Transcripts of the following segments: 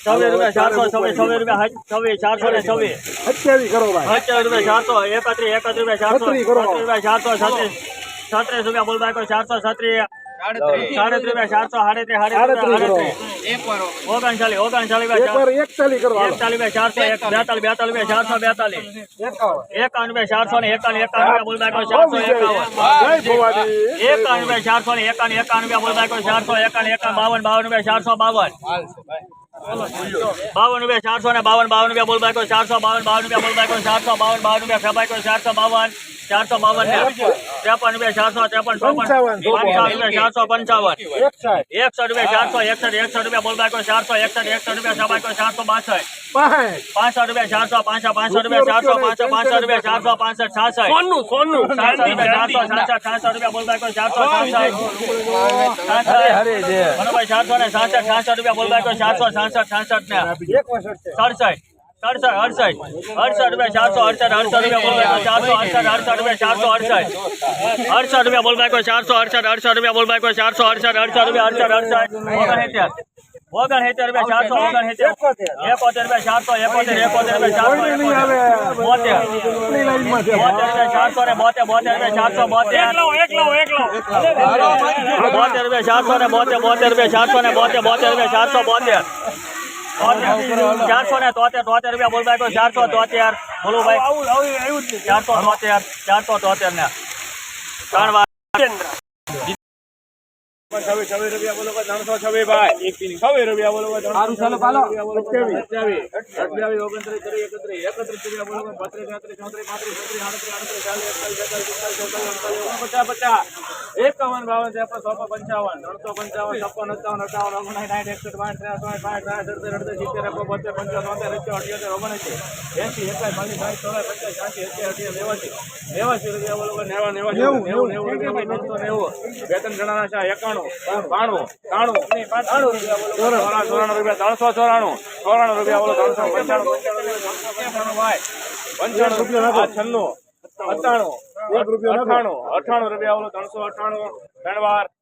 છવ્વીસ રૂપિયા ચારસો છવ્વીસ છવ્વીસ રૂપિયા હજ- છવ્વીસ ચારસો ને છવ્વીસ અત્યાવી કરો ભાઈ પચાસ રૂપિયા ચારસો એકત્રીસ એકત્રીસ રૂપિયા ચારસો છત્રીસ કરો. છત્રીસ રૂપિયા ચારસો છત્રીસ છત્રીસ રૂપિયા બોલ બાકો ચારસો છત્રીસ સાડત્રીસ રૂપિયા ચારસો સાડત્રીસ સાડત્રીસ કરો. સાડત્રીસ ઓગણચાલીસ ઓગણચાલીસ એક વાર રૂપિયા એક ચાલી કરો હાલો. એકતાલીસ રૂપિયા ચારસો એક બેતાલીસ બેતાલીસ રૂપિયા ચારસો બેતાલીસ એકાવન. એકાવન રૂપિયા ચારસો ને એકાવન એકાવન રૂપિયા બોલ બાકો ચારસો જય એકાવન ભવાની. એકાવન રૂપિયા ચારસો ને એકાવન એકાવન રૂપિયા બોલ બાકો ચારસો એકાવન એકાવન બાવન બાવન રૂપિયા ચારસો બાવન બાવન રૂપિયા ચારસો ને બાવન બાવન રૂપિયા બોલ બાકો ચારસો બાવન બાવન રૂપિયા બોલ બાકો ચારસો બાવન બાવન રૂપિયા ફેબાકો ચારસો બાવન ચારસો બાવન ને ત્રેપન રૂપિયા ચારસો ત્રેપન ચોપન પંચાવન. પંચાવન રૂપિયા ચારસો પંચાવન એકસાઠ. એકસઠ રૂપિયા ચારસો એકસઠ એકસઠ રૂપિયા બોલ બાકો ચારસો એકસઠ એકસઠ રૂપિયા સબાકો ચારસો બાસઠ પાંચ. પાંસઠ રૂપિયા ચારસો પાંસઠ પાંસઠ રૂપિયા ચારસો પાંસઠ પાંસઠ રૂપિયા ચારસો પાંસઠ છાસઠ સોનું સોનું સાતસો રૂપિયા ચારસો છાસઠ છાસઠ રૂપિયા બોલ બાકો ચારસો છાસઠ છાસઠ મનોભાઈ ચારસો ને છાસઠ છાસઠ રૂપિયા બોલ બાકો ચારસો છાસઠ છાસઠ ને એક વસઠ છે. સડસઠ સડસઠ અડસઠ અડસઠ રૂપિયા ચારસો અડસઠ અડસઠ રૂપિયા બોલ બાકો ચારસો અડસઠ અડસઠ રૂપિયા ચારસો અડસઠ અડસઠ રૂપિયા બોલ બાકો ચારસો અડસઠ અડસઠ રૂપિયા બોલ બાકો ચારસો અડસઠ અડસઠ રૂપિયા અડસઠ અડસઠ ઓગણસિત્તેર ઓગણસિત્તેર રૂપિયા ચારસો ઓગણસિત્તેર એકોતેર રૂપિયા ચારસો એકોતેર એકોતેર રૂપિયા ચારસો નહીં આવે. એકોતેર બોતેર ઉપલી લાઈનમાં છે. બોતેર રૂપિયા ચારસો ને બોતેર બોતેર રૂપિયા ચારસો બોતેર એકલો એકલો એકલો બોતેર રૂપિયા ચારસો ને બોતેર બોતેર રૂપિયા ચારસો ને બોતેર બોતેર રૂપિયા ચારસો બોતેર ચારસો ને તોતેર તોતેર રૂપિયા બોલ ભાઈ ચારસો તોતેર. બોલો ભાઈ. ચારસો તોતેર ચારસો તોતેર ને. ત્રણ વાર. એકાવન બાવન ત્રેપન સો પંચાવન ત્રણસો પંચાવન છપ્પન સત્તાવન અઠાવન ઓગણસાઠ સાઠ એકસઠ પાંચ ત્રેસઠ પાંચ સાઠ સત્તર અડસઠ સિત્તેર એકો બોતેર પંચાવન તોતેર એસી અઠ્યોતેર ઓગણસી એસી એકાઈ બાવીસ સાઠ ચોરાય પચાસ સાઠી એસી અઠ્યાસી નેવાસી નેવાસી રૂપિયા બોલો નેવા નેવા નેવું, નેવું નેવું નેવું. બે ત્રણ જણાના છે એકાણું. બાણું રૂપિયા બોલો ચોરાણું રૂપિયા ત્રણસો ચોરાણું. ચોરાણું રૂપિયા બોલો ત્રણસો પંચાણું. ભાઈ. પંચાણું રૂપિયા છન્નું. અઠાણું એક રૂપિયો અઠાણું. અઠાણું રૂપિયા બોલો ત્રણસો અઠાણું. ત્રણ વાર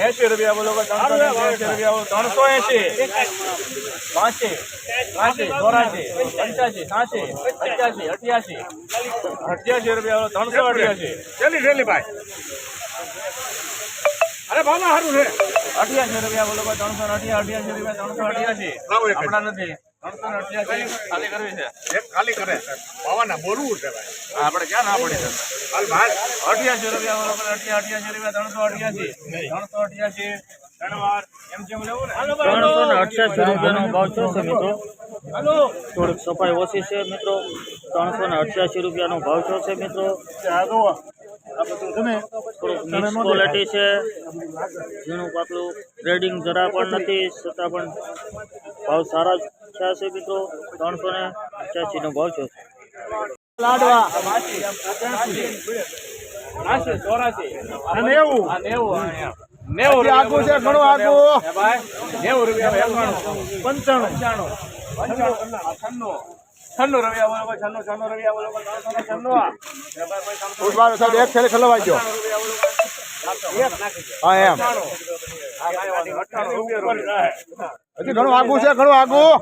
એસી રૂપિયા બોલો ત્રણસો રૂપિયા બોલો ત્રણસો એસી પાંચી પાંચી ચોરાસી પંચ્યાસી સાસી અઠ્યાસી અઠ્યાસી અઠ્યાસી રૂપિયા બોલો ત્રણસો અઠ્યાસી જલ્દી જલ્દી ભાઈ અરે ભાવમાં સારું છે અઠ્યાસી રૂપિયા બોલો ત્રણસો ને અઠ્યાસી રૂપિયા ત્રણસો અઠ્યાસી આપણા નથી ખાલી રૂપિયા અઠ્યાસી રૂપિયા ત્રણસો અઠ્યાસી ત્રણસો અઠ્યાસી રૂપિયાનો ભાવ છે મિત્રો થોડીક સફાઈ ઓછી છે મિત્રો ત્રણસો ને અઠ્યાસી રૂપિયાનો ભાવ છે મિત્રો મિક્સ ક્વોલિટી છે. ઝીણું પાતળું ગ્રેડિંગ જરા પણ નથી, છતાં પણ ભાવ સારા જ થયા મિત્રો ત્રણસો ને અઠ્યાસીનો ભાવ છે. લાડવા ચોરાસી નેવું નેવું નેવું આગું છે ઘણું આગું નેવું રૂપિયા પંચાણું. પંચાણું પંચાણું છન્નું રૂપિયા છન્નું છન્નું છન્નું એક થેલી ખલવાઈ ગયો. હા એમ. હજી ઘણું આગું છે ઘણું આગું.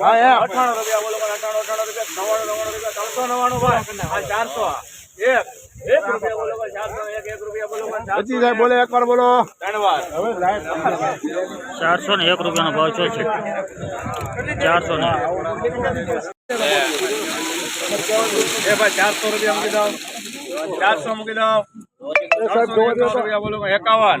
હા એમ. અઠાણું રૂપિયા બોલો અઠાણું અઠ્ઠાણું રૂપિયા નવ્વાણું નવાણું રૂપિયા ત્રણસો નવાણું ભાઈ ચારસો એક ચારસો ને એક રૂપિયાનો ભાવ છે છે. ચારસો ને. એ ભાઈ ચારસો રૂપિયા ચારસો મૂકી દો. ત્રણસો એકાવન રૂપિયા બોલો એકાવન.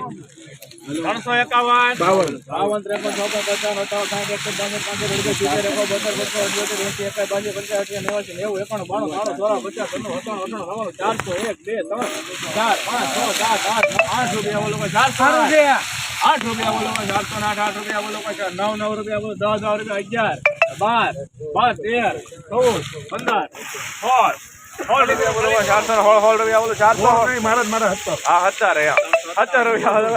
ત્રણસો એકાવન. બાવન. બાવન ત્રેપન ચોપન પચાસ અઠાવન સાઠ એકસો બાસઠ પાંસઠ રૂપિયા સિત્તેર એકો બોતેર પચાસ અઠ્યોતેર એસી એકાઈ બાસી પંચાસ અઠ્યાસી નેવાસી નેવું એકાણું બાણું ત્રાણું ચોરા પચાસ ત્રણ અઠાણું અઠાણું નવાનું ચારસો એક બે ત્રણ ચાર પાંચ છ સાત આઠ આઠ રૂપિયા બોલો ચારસો આઠ. આઠ રૂપિયા બોલો ચારસો આઠ આઠ રૂપિયા બોલો નવ નવ રૂપિયા બોલો દસ દસ રૂપિયા અગિયાર બાર બાર તેર ચૌદ પંદર સોળ સોળ રૂપિયા બોલો ચારસો ને સોળ સોળ રૂપિયા બોલો ચારસો મારા મારા હતો હા સત્તર રૂપિયા બોલો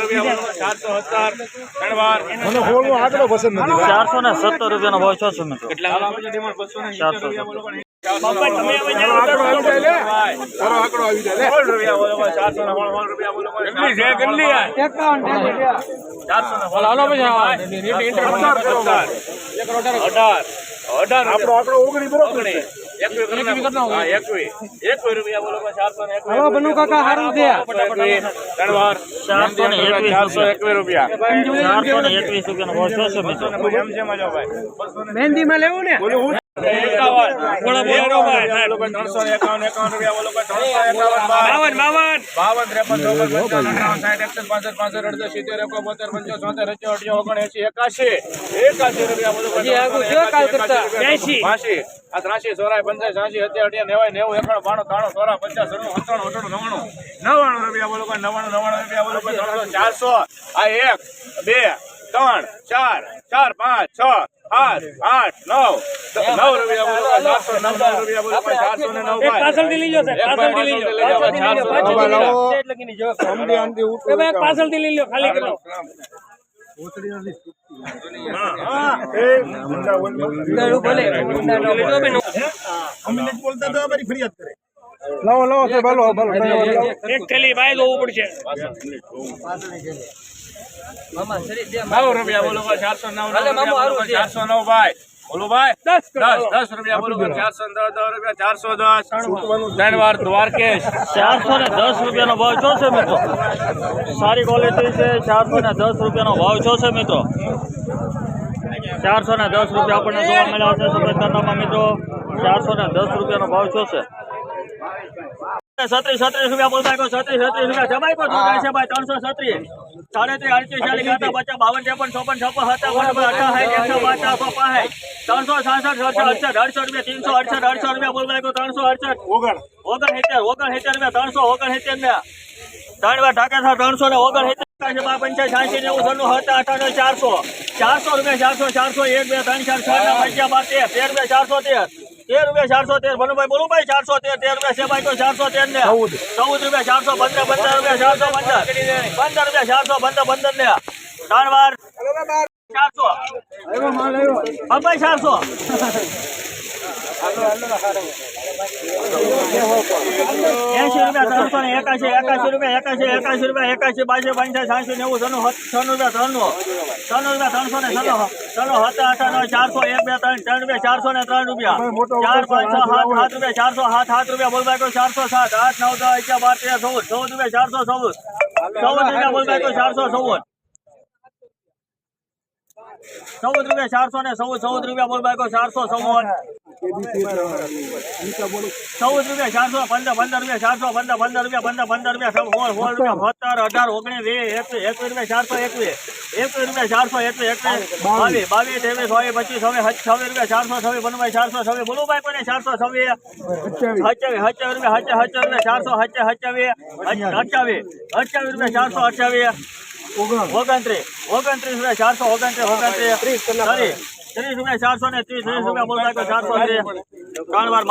રૂપિયા બોલો ચારસો સત્તર ત્રણ વાર. મને હોળનો આંકડો પસંદ નથી. ચારસો ને સત્તર ભાવ છો મિત્રો? ચારસો. રૂપિયા ને કેટલી અઢાર. અઢાર. આપણો આંકડો ઓગણી બરોબર હલો બનુ કાકા હારું ચારસો ને એકવીસ રૂપિયા. ચારસો ને એકવીસ મહેંદી માં લેવું ને. ત્રાસી ચોરાય પંચાસી સાસી અત્યાર અઠ્યા નેવાય નેવું એકાણું બાણું ત્રાણું ચોરા પચાસ સન્નું સત્તાણું અઠાણું નવ્વાણું. નવ્વાણું રૂપિયા બોલો કોઈ નવ્વાણું નવ્વાણું રૂપિયા બોલો ચારસો. આ એક બે ત્રણ ચાર ચાર પાંચ છ સાત આઠ નવ નવ રૂપિયા ચારસો નવ નવ રૂપિયા બોલો ચારસો ને નવ ભાઈ. પાછળથી લઈ લો લઈ લાવો ખાલી કરો. અમે નથી બોલતા તો અમારી ફરિયાદ કરે. લાવો લાવો સાહેબ હાલો હાલો એક થેલી ભાઈ જોવું પડશે. નવ રૂપિયા બોલો ભાઈ ચારસો નવ નવ રૂપિયા બોલો ભાઈ ચારસો નવ ભાઈ. બોલો ભાઈ. દસ દસ દસ રૂપિયા બોલો ચારસો દસ દસ રૂપિયા ચારસો દસ. ત્રણ વાર. દ્વારકેશ. ચારસો ને દસ રૂપિયાનો ભાવ છો છે મિત્રો? સારી ક્વોલિટી છે ચારસો ને દસ રૂપિયાનો ભાવ છો છે મિત્રો? ચારસો ને દસ રૂપિયા આપણને જોવા મળ્યા છે સફેદ કરનામાં મિત્રો. ચારસો ને દસ રૂપિયાનો ભાવ છો છે. છત્રીસ છત્રીસ રૂપિયા બોલતા છત્રીસ છત્રીસ રૂપિયા જમાઈ પણ છે ભાઈ? ત્રણસો છત્રીસ. સાડત્રીસ અડત્રીસ ચાલીસ ખાતા પચાસ બાવન ત્રેપન ચોપન છપ્પન સત્તાવન અઠા સાઠ એકસો પાંચ ચારસો પાંચ ત્રણસો સાસઠ સડસઠ અડસઠ અડસઠ રૂપિયા ત્રણસો અડસઠ અડસઠ રૂપિયા બોલ ભાઈ ત્રણસો અડસઠ. ઓગણ. ઓગણ સિત્તેર ઓગણ સિત્તેર રૂપિયા ત્રણસો ઓગણ સિત્તેર ને ત્રણ વાર ઢાકા થાય ત્રણસો ને ઓગણ બાર પંચાસ છ્યાસી નેવું સન્નું હતા અઠાણું ચારસો. ચારસો રૂપિયા ચારસો ચારસો એક બે ત્રણ ચાર છ બાર તેર તેર રૂપિયા ચારસો તેર. તેર રૂપિયા ચારસો તેર. ભનુભાઈ બોલું ભાઈ ચારસો તેર. તેર રૂપિયા છે ભાઈ તો ચારસો તેર ને. ચૌદ. રૂપિયા ચારસો પંદર પંદર રૂપિયા ચારસો પંદર. પંદર રૂપિયા ચારસો પંદર પંદર ને. ત્રણ વાર. ચારસો. ભાઈ ચારસો. એસી રૂપિયા ત્રણસો ને એકાસી રૂપિયા એકાસી એકાસી રૂપિયા એકાસી બાસી પંચાસ સાતસો નેવું ત્રણું છન્નું રૂપિયા ત્રણનું ત્રણું રૂપિયા ત્રણસો ને છન્નું છન્નું હતા અઠાણું ચારસો એક બે ત્રણ ત્રણ રૂપિયા ચારસો ને ત્રણ રૂપિયા. ચાર પાંચ છ સાત સાત રૂપિયા ચારસો સાત સાત રૂપિયા બોલબાઈ કોઈ ચારસો સાત આઠ નવ દસ અગિયાર બાર તેર ચૌદ ચૌદ રૂપિયા ચારસો ચૌદ. ચૌદ રૂપિયા બોલબાઈ કોઈ ચારસો ચૌદ. ચૌદ રૂપિયા ચારસો ને ચૌદ ચૌદ રૂપિયા બોલબાઈ કોઈ ચારસો ચૌવન. ચૌદ રૂપિયા ચારસો પંદર પંદર રૂપિયા ચારસો પંદર પંદર રૂપિયા પંદર પંદર રૂપિયા સોળ સોળ રૂપિયા સત્તર અઢાર ઓગણીસ વીસ એકવીસ એકવીસ રૂપિયા ચારસો એકવીસ. એકવીસ રૂપિયા ચારસો એકવીસ એકવીસ. બાવીસ બાવીસ ત્રેવીસ છવ્વીસ પચીસ છવ્વીસ છવ્વીસ રૂપિયા ચારસો છવ્વીસ પંદર ચારસો છવ્વીસ. બોલુભાઈ પણ ચારસો છવ્વીસ. અઠ્યાવીસ અઠ્યાવીસ રૂપિયા સત્યાવીસ રૂપિયા ચારસો સત્યાવીસ અઠ્યાવીસ. અઠ્યાવીસ રૂપિયા ચારસો અઠ્યાવીસ. ઓગણત્રીસ. ઓગણત્રીસ રૂપિયા ચારસો ઓગણત્રીસ ઓગણત્રીસ. ત્રીસ રૂપિયા ચારસો ને ત્રીસ ત્રીસ રૂપિયા બોલતા ચારસો ત્રણ વાર